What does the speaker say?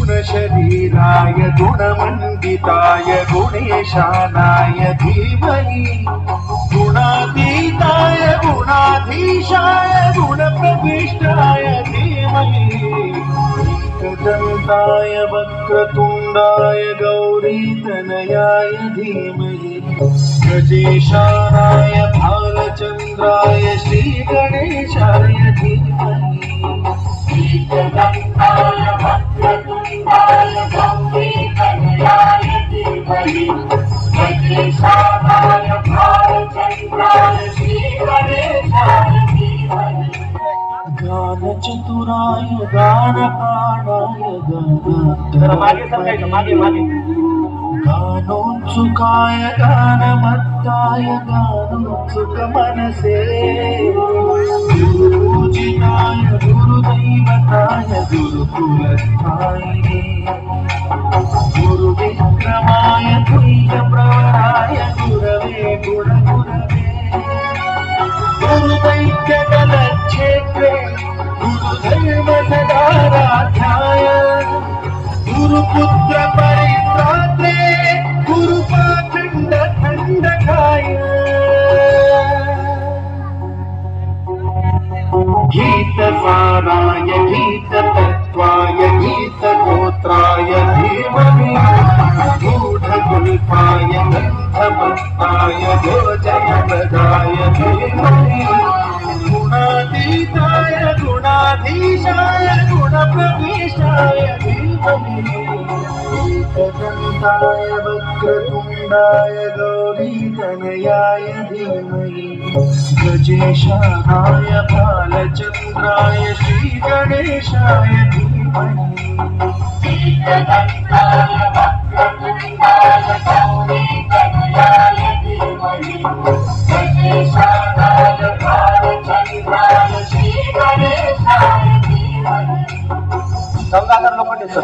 गुणशरीराय गुणमण्डिताय गुणेशानाय धीमहि। गुणातीताय गुणाधीशाय गुणप्रविष्टाय धीमहि। एकदन्ताय वक्रतुण्डाय गौरीतनयाय धीमहि। गजेशानाय भालचन्द्राय श्रीगणेशाय धीमहि। गानचतुराय गानप्राणाय जरा मागे सरकायचं मागे मागे गानोत्सुकाय गानमत्ताय गानोत्सुक मनसे गुरुपूजिताय गुरुदैवताय गुरुकुलस्थायिने गुरुपुत्र परित्रात्रे गुरुपाखण्ड खण्डकाय गीतसाराय गीततत्त्वाय गीतगोत्राय धीमहि। गूढगुल्पाय गन्धमत्ताय गोजयप्रदाय धीमहि। गुणातीताय, गुणाधीशाय धीमहि। एकदन्ताय वक्रतुण्डाय गौरीतनयाय धीमहि गजेशानाय भालचन्द्राय श्रीगणेशाय धीमहि एकदन्ताय वक्रतुण्डाय गौरीतनयाय धीमहि गजेशानाय भालचन्द्राय श्रीगणेशाय धीमहि गंगाधर लोखंडे सर